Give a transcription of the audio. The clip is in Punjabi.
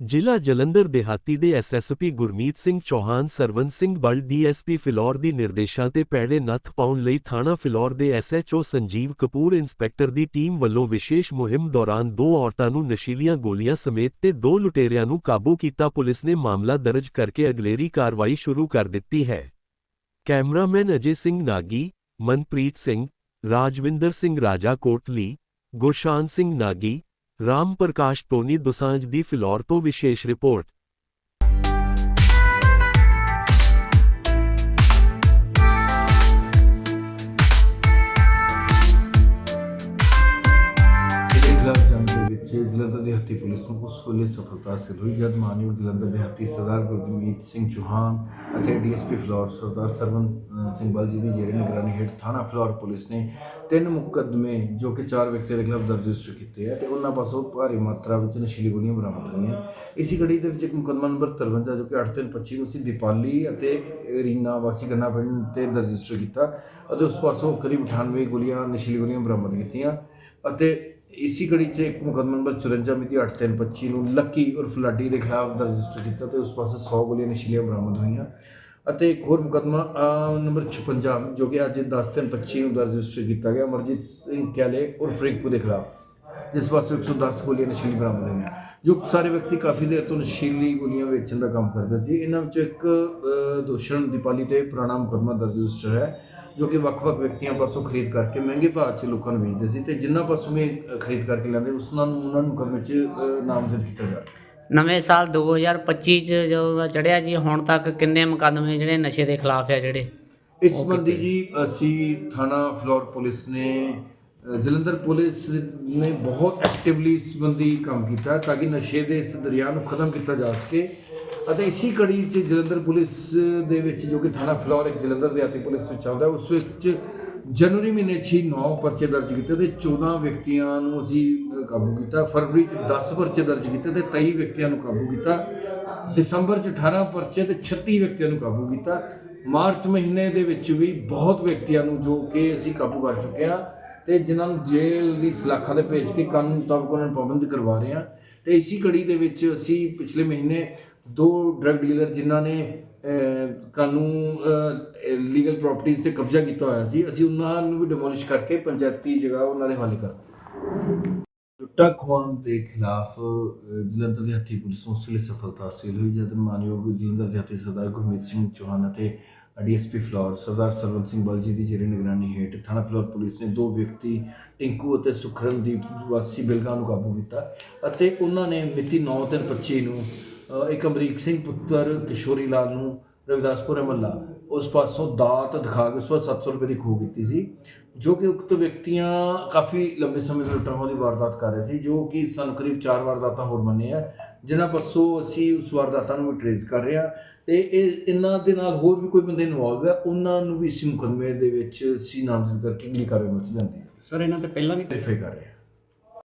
ਜ਼ਿਲ੍ਹਾ ਜਲੰਧਰ ਦਿਹਾਤੀ ਦੇ ਐਸਐਸਪੀ ਗੁਰਮੀਤ ਸਿੰਘ ਚੌਹਾਨ, ਸਰਵਨ ਸਿੰਘ ਬਲ ਡੀਐਸਪੀ ਫਿਲੌਰ ਦੀ ਨਿਰਦੇਸ਼ਾਂ ਤੇ ਪੈੜੇ ਨੱਥ ਪਾਉਣ ਲਈ ਥਾਣਾ ਫਿਲੌਰ ਦੇ ਐਸਐਚਓ ਸੰਜੀਵ ਕਪੂਰ ਇੰਸਪੈਕਟਰ ਦੀ ਟੀਮ ਵੱਲੋਂ ਵਿਸ਼ੇਸ਼ ਮੁਹਿੰਮ ਦੌਰਾਨ ਦੋ ਔਰਤਾਂ ਨੂੰ ਨਸ਼ੀਲੀਆਂ ਗੋਲੀਆਂ ਸਮੇਤ ਤੇ ਦੋ ਲੁਟੇਰਿਆਂ ਨੂੰ ਕਾਬੂ ਕੀਤਾ ਪੁਲਿਸ ਨੇ ਮਾਮਲਾ ਦਰਜ ਕਰਕੇ ਅਗਲੇਰੀ ਕਾਰਵਾਈ ਸ਼ੁਰੂ ਕਰ ਦਿੱਤੀ ਹੈ। ਕੈਮਰਾਮੈਨ ਅਜੇ ਸਿੰਘ ਨਾਗੀ, ਮਨਪ੍ਰੀਤ ਸਿੰਘ, ਰਾਜਵਿੰਦਰ ਸਿੰਘ ਰਾਜਾ ਕੋਟਲੀ ਗੁਰਸ਼ਾਨ ਸਿੰਘ ਨਾਗੀ ਰਾਮ ਪ੍ਰਕਾਸ਼ ਟੋਨੀ ਦੁਸਾਂਝ ਦੀ ਫਿਲੌਰ ਤੋਂ ਵਿਸ਼ੇਸ਼ ਰਿਪੋਰਟ। ਇਹਦੇ ਖਿਲਾਫ ਜਲੰਧਰ ਦੇ ਹੱਤੀ ਪੁਲਿਸ ਨੂੰ ਉਸ ਵੇਲੇ ਸਫਲਤਾ ਹਾਸਲ ਹੋਈ ਜਦ ਮਾਨਯੋਗ ਜਲੰਧਰ ਦੇ ਹੱਤੀ ਸਰਦਾਰ ਗੁਰਮੀਤ ਸਿੰਘ ਚੌਹਾਨ ਅਤੇ ਡੀਐਸਪੀ ਫਲੋਰ ਸਰਦਾਰ ਸਰਵਨ ਸਿੰਘ ਬਲ ਜੀ ਦੀ ਜੇਰੇ ਨਿਗਰਾਨੀ ਹੇਠ ਥਾਣਾ ਫਲੋਰ ਪੁਲਿਸ ਨੇ ਤਿੰਨ ਮੁਕੱਦਮੇ ਜੋ ਕਿ ਚਾਰ ਵਿਅਕਤੀਆਂ ਦੇ ਖਿਲਾਫ ਦਰਜ ਰਜਿਸਟਰ ਕੀਤੇ ਹੈ ਤੇ ਉਹਨਾਂ ਪਾਸੋਂ ਭਾਰੀ ਮਾਤਰਾ ਵਿੱਚ ਨਸ਼ੀਲੀ ਗੋਲੀਆਂ ਬਰਾਮਦ ਹੋਈਆਂ ਇਸੀ ਕੜੀ ਦੇ ਵਿੱਚ ਇੱਕ ਮੁਕੱਦਮਾ ਨੰਬਰ 53 ਜੋ ਕਿ 8325 ਨੂੰ ਸੀ ਦੀਪਾਲੀ ਅਤੇ ਰੀਨਾ ਵਾਸੀ ਗੰਨਾ ਪਿੰਡ ਤੇ ਰਜਿਸਟਰ ਕੀਤਾ ਅਤੇ ਉਸ ਪਾਸੋਂ ਕਰੀਬ 98 ਗੋਲੀਆਂ ਨਸ਼ੀਲੀ ਗੋਲੀਆਂ ਬਰਾਮਦ ਕੀਤੀਆਂ ਅਤੇ ਇਸੀ ਕੜੀ 'ਚ ਇੱਕ ਮੁਕੱਦਮਾ ਨੰਬਰ 54 ਮਿਤੀ 8325 ਨੂੰ ਲੱਕੀ ਉਰਫ ਲਾਡੀ ਦੇ ਖਿਲਾਫ ਦਰਜ ਰਜਿਸਟਰ ਕੀਤਾ ਤੇ ਉਸ ਪਾਸੇ 100 ਗੋਲੀਆਂ ਨਸ਼ੀਲੀਆਂ ਬਰਾਮਦ ਹੋਈਆਂ ਅਤੇ ਇੱਕ ਹੋਰ ਮੁਕੱਦਮਾ ਅਹ, ਨੰਬਰ 56 ਜੋ ਕਿ ਅੱਜ 10 ਤਿੰਨ 25 ਨੂੰ ਦਰਜ ਰਜਿਸਟਰ ਕੀਤਾ ਗਿਆ। ਅਮਰਜੀਤ ਸਿੰਘ ਕੈਲੇ ਉਰਫ ਰਿੰਕੂ ਦੇ ਖਿਲਾਫ। ਜਿਸ ਪਾਸੇ 110 ਗੋਲੀਆਂ ਨਸ਼ੀਲੀ ਬਰਾਮਦ ਹੋਈਆਂ। ਜੋ ਸਾਰੇ ਵਿਅਕਤੀ ਕਾਫੀ ਦੇਰ ਤੋਂ ਨਸ਼ੀਲੀ ਗੋਲੀਆਂ ਵੇਚਣ ਦਾ ਕੰਮ ਕਰਦੇ ਸੀ। ਇਹਨਾਂ ਵਿੱਚੋਂ ਇੱਕ ਦੋਸ਼ਣ ਦੀਪਾਲੀ ਤੇ ਪੁਰਾਣਾ ਮੁਕੱਦਮਾ ਦਰਜ ਰਜਿਸਟਰ ਹੈ ਜੋ ਕਿ ਵੱਖ-ਵੱਖ ਵਿਅਕਤੀਆਂ ਪਾਸੋਂ ਖਰੀਦ ਕਰਕੇ ਮਹਿੰਗੇ ਭਾਅ 'ਚ ਲੋਕਾਂ ਨੂੰ ਵੇਚਦੇ ਸੀ ਤੇ ਜਿਨ੍ਹਾਂ ਪਾਸੋਂ ਵੀ ਖਰੀਦ ਕਰਕੇ ਲੈਂਦੇ ਉਸ ਨੂੰ ਉਹਨਾਂ ਨੂੰ ਮੁਕੱਦਮੇ 'ਚ ਨਾਮਜ਼ਦ ਕੀਤਾ ਜਾ ਨਵੇਂ ਸਾਲ 2025 ਚ ਜਦੋਂ ਚੜਿਆ ਜੀ ਹੁਣ ਤੱਕ ਕਿੰਨੇ ਮੁਕੱਦਮੇ ਜਿਹੜੇ ਨਸ਼ੇ ਦੇ ਖਿਲਾਫ ਆ ਜਿਹੜੇ? ਇਸ ਸੰਬੰਧੀ ਜੀ ਅਸੀਂ ਥਾਣਾ ਫਲੋਰ ਪੁਲਿਸ ਨੇ ਜਲੰਧਰ ਪੁਲਿਸ ਨੇ ਬਹੁਤ ਐਕਟਿਵਲੀ ਇਸ ਸੰਬੰਧੀ ਕੰਮ ਕੀਤਾ ਤਾਂ ਕਿ ਨਸ਼ੇ ਦੇ ਇਸ ਦਰਿਆ ਨੂੰ ਖਤਮ ਕੀਤਾ ਜਾ ਸਕੇ। ਅਤੇ ਇਸੀ ਕੜੀ 'ਚ ਜਲੰਧਰ ਪੁਲਿਸ ਦੇ ਵਿੱਚ ਜੋ ਕਿ ਥਾਣਾ ਫਲੋਰ ਇੱਕ ਜਲੰਧਰ ਦਿਹਾਤੀ ਪੁਲਿਸ ਵਿੱਚ ਆਉਂਦਾ, ਉਸ ਵਿੱਚ ਜਨਵਰੀ ਮਹੀਨੇ 'ਚ ਹੀ 9 ਪਰਚੇ ਦਰਜ ਕੀਤੇ ਤੇ 14 ਵਿਅਕਤੀਆਂ ਨੂੰ ਅਸੀਂ ਕਾਬੂ ਕੀਤਾ। ਫਰਵਰੀ 'ਚ 10 ਪਰਚੇ ਦਰਜ ਕੀਤੇ ਤੇ 23 ਵਿਅਕਤੀਆਂ ਨੂੰ ਕਾਬੂ ਕੀਤਾ। ਦਸੰਬਰ 'ਚ 18 ਪਰਚੇ ਤੇ 36 ਵਿਅਕਤੀਆਂ ਨੂੰ ਕਾਬੂ ਕੀਤਾ। ਮਾਰਚ ਮਹੀਨੇ ਦੇ ਵਿੱਚ ਵੀ ਬਹੁਤ ਵਿਅਕਤੀਆਂ ਨੂੰ ਜੋ ਕਿ ਅਸੀਂ ਕਾਬੂ ਕਰ ਚੁੱਕੇ ਹਾਂ। ਤੇ ਜਿਨ੍ਹਾਂ ਨੂੰ ਜੇਲ੍ਹ ਦੀ ਸਲਾਖਾਂ 'ਤੇ ਭੇਜ ਕੇ ਕਾਨੂੰਨ ਮੁਤਾਬਕ ਉਹਨਾਂ ਨੂੰ ਪਾਬੰਦ ਕਰਵਾ ਰਹੇ ਹਾਂ। ਤੇ ਇਸੀ ਕੜੀ ਦੇ ਵਿੱਚ ਅਸੀਂ ਪਿਛਲੇ ਮਹੀਨੇ ਦੋ ਡਰੱਗ ਡੀਲਰ ਜਿਨ੍ਹਾਂ ਨੇ ਕਾਨੂੰਨ ਲੀਗਲ ਪ੍ਰਾਪਰਟੀਆਂ ਤੇ ਕਬਜ਼ਾ ਕੀਤਾ ਹੋਇਆ ਸੀ, ਅਸੀਂ ਉਹਨਾਂ ਨੂੰ ਵੀ ਡਿਮੋਲਿਸ਼ ਕਰਕੇ ਪੰਚਾਇਤੀ ਜਗ੍ਹਾ ਉਹਨਾਂ ਦੇ ਹਵਾਲੇ ਕਰ ਟੁੱਟਾ ਖੋਹਣ ਦੇ ਖਿਲਾਫ ਜਲੰਧਰ ਦੇ ਹੱਥੀ ਪੁਲਿਸ ਨੂੰ ਉਸ ਵੇਲੇ ਸਫਲਤਾ ਹਾਸਲ ਹੋਈ, ਜਦ ਮਾਨਯੋਗ ਜਲੰਧਰ ਦੇ ਹੱਥੀ ਸਰਦਾਰ ਗੁਰਮੀਤ ਸਿੰਘ ਚੌਹਾਨ ਅਤੇ ਡੀਐਸਪੀ ਫਲੋਰ ਸਰਦਾਰ ਸਰਵਨ ਸਿੰਘ ਬਲਜੀ ਦੀ ਜਿਹੜੀ ਨਿਗਰਾਨੀ ਹੇਠ ਥਾਣਾ ਫਲੋਰ ਪੁਲਿਸ ਨੇ ਦੋ ਵਿਅਕਤੀ, ਟਿੰਕੂ ਅਤੇ ਸੁਖਰਨਦੀਪ ਵਾਸੀ ਬਿਲਗਾ ਨੂੰ ਕਾਬੂ ਕੀਤਾ ਅਤੇ ਉਹਨਾਂ ਨੇ ਮਿਤੀ 9/3/25 ਨੂੰ ਇੱਕ ਅਮਰੀਕ ਸਿੰਘ ਪੁੱਤਰ ਕਿਸ਼ੋਰੀ ਲਾਲ ਨੂੰ ਰਵਿਦਾਸਪੁਰ ਮਹੱਲਾ ਉਸ ਪਾਸੋਂ ਦਾਤ ਦਿਖਾ ਕੇ ਉਸ ਤੋਂ 700 ਰੁਪਏ ਦੀ ਖੋਹ ਕੀਤੀ ਸੀ, ਜੋ ਕਿ ਉਕਤ ਵਿਅਕਤੀਆਂ ਕਾਫੀ ਲੰਬੇ ਸਮੇਂ ਤੋਂ ਲੁੱਟਾਂ ਦੀ ਵਾਰਦਾਤ ਕਰ ਰਹੇ ਸੀ, ਜੋ ਕਿ ਸਾਨੂੰ ਕਰੀਬ 4 ਵਾਰਦਾਤਾਂ ਹੋਰ ਮੰਨੇ ਆ ਜਿਨ੍ਹਾਂ ਪਾਸੋਂ ਅਸੀਂ ਉਸ ਵਾਰਦਾਤਾਂ ਨੂੰ ਟ੍ਰੇਸ ਕਰ ਰਹੇ ਹਾਂ ਤੇ ਇਹ ਇਹਨਾਂ ਦੇ ਨਾਲ ਹੋਰ ਵੀ ਕੋਈ ਬੰਦੇ ਇਨਵੋਲਵ ਹੈ ਉਹਨਾਂ ਨੂੰ ਵੀ ਇਸ ਮੁਕੱਦਮੇ ਦੇ ਵਿੱਚ ਅਸੀਂ ਨਾਮਜ਼ਦ ਕਰਕੇ ਅਗਲੀ ਕਾਰਵਾਈ ਵਿੱਚ ਜਾਂਦੇ ਹਾਂ। ਸਰ ਇਹਨਾਂ ਤੇ ਪਹਿਲਾਂ ਵੀ ਵੈਰੀਫਾਈ ਕਰ ਰਹੇ ਹਾਂ।